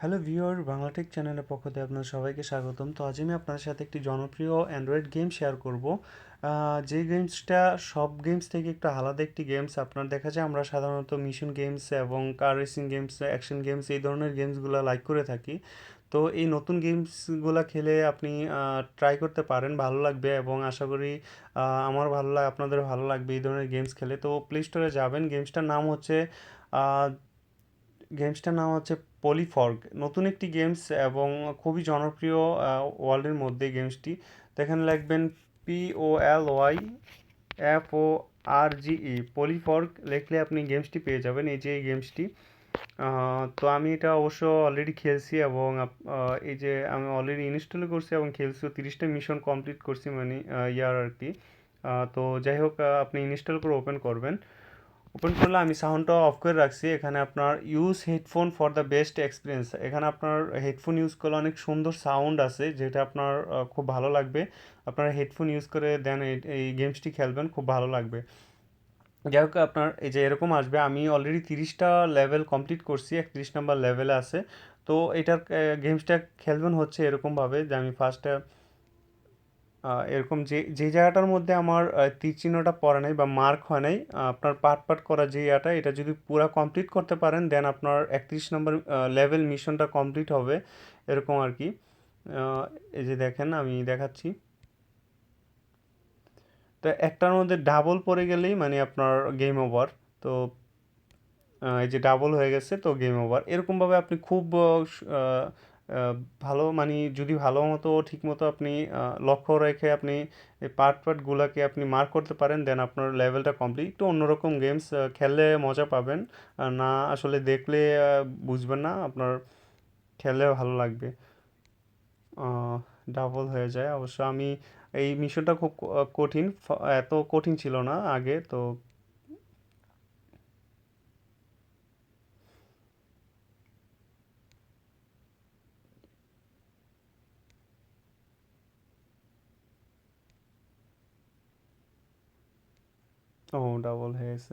Hello viewer Bangla Tech চ্যানেলের পক্ষ থেকে আপনাদের সবাইকে স্বাগতম। তো আজ আমি আপনাদের সাথে একটি জনপ্রিয় অ্যান্ড্রয়েড গেম শেয়ার করব। যে গেমসটা সব গেমস থেকে একটু আলাদা একটি গেমস আপনার দেখা যায়, আমরা সাধারণত মিশন গেমস এবং car racing games action games এই ধরনের গেমসগুলো লাইক করে থাকি। তো এই নতুন গেমসগুলো খেলে আপনি ট্রাই করতে পারেন, ভালো লাগবে এবং আশা করি আমার ভালো লাগে আপনাদের ভালো লাগবে এই ধরনের গেমস খেলে। তো প্লে স্টোরে যাবেন গেমসটার নাম হচ্ছে গেমসটার নাম হচ্ছে পলিফর্গ নতুন একটি গেমস এবং খুবই জনপ্রিয় ওয়ার্ল্ডের মধ্যে গেমসটি তো এখানে লিখবেন P O L Y F O R G E Polyforge লিখলে আপনি গেমসটি পেয়ে যাবেন, এই যে এই গেমসটি তো আমি এটা অবশ্য অলরেডি খেলছি এবং এই যে আমি অলরেডি ইনস্টল করছি এবং খেলছি তিরিশটা মিশন কমপ্লিট করছি মানে ইয়ার আর কি। তো যাই হোক আপনি ইনস্টল করে ওপেন করবেন। ওপেন করলে আমি সাউন্ডটা অফ করে রাখছি। এখানে আপনার use headphone for the best experience এখানে আপনার হেডফোন ইউজ করলে অনেক সুন্দর সাউন্ড আছে যেটা আপনার খুব ভালো লাগবে। আপনার হেডফোন ইউজ করে দেন, এই গেমসটি খেলবেন, খুব ভালো লাগবে। যাই হোক, আপনার এই যে এরকম আসবে, আমি অলরেডি তিরিশটা লেভেল কমপ্লিট করছি, একত্রিশ নাম্বার লেভেলে আছে। তো এটার গেমসটা খেলবেন হচ্ছে এরকমভাবে যে আমি ফার্স্টে এরকম যে যে জায়গাটার মধ্যে আমার তীর চিহ্নটা পড়ে নাই বা মার্ক হয় নাই আপনার পার্ট পার্ট করা যে ইয়াটা, এটা যদি পুরো কমপ্লিট করতে পারেন দেন আপনার একত্রিশ নম্বর লেভেল মিশনটা কমপ্লিট হবে, এরকম আর কি। এই যে দেখেন, আমি দেখাচ্ছি। তো একটার মধ্যে ডাবল পড়ে গেলেই মানে আপনার গেম ওভার তো এই যে ডাবল হয়ে গেছে, তো গেম ওভার এরকমভাবে আপনি খুব ভালো মানে যদি ভালো মতো ঠিক মতো আপনি লক্ষ্য রেখে আপনি পার্ট পার্টগুলোকে আপনি মার্ক করতে পারেন দেন আপনার লেভেলটা কমপ্লিট একটু অন্যরকম গেমস খেললে মজা পাবেন। না আসলে দেখলে বুঝবেন না, আপনার খেললে ভালো লাগবে। ডাবল হয়ে যায়। অবশ্য আমি এই মিশনটা খুব কঠিন। এত কঠিন ছিল না আগে, তো ডাবল হয়েছে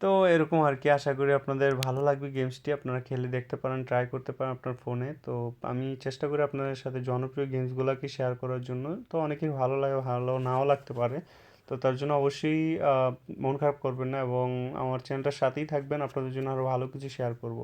তো এরকম আর কি আশা করি আপনাদের ভালো লাগবে গেমসটি আপনারা খেলে দেখতে পারেন ট্রাই করতে পারেন আপনার ফোনে তো আমি চেষ্টা করি আপনাদের সাথে জনপ্রিয় গেমসগুলোকে শেয়ার করার জন্য। তো অনেকের ভালো লাগে, ভালো নাও লাগতে পারে। তো তার জন্য অবশ্যই মন খারাপ করবেন না এবং আমার চ্যানেলটার সাথেই থাকবেন। আপনাদের জন্য আরও ভালো কিছু শেয়ার করব।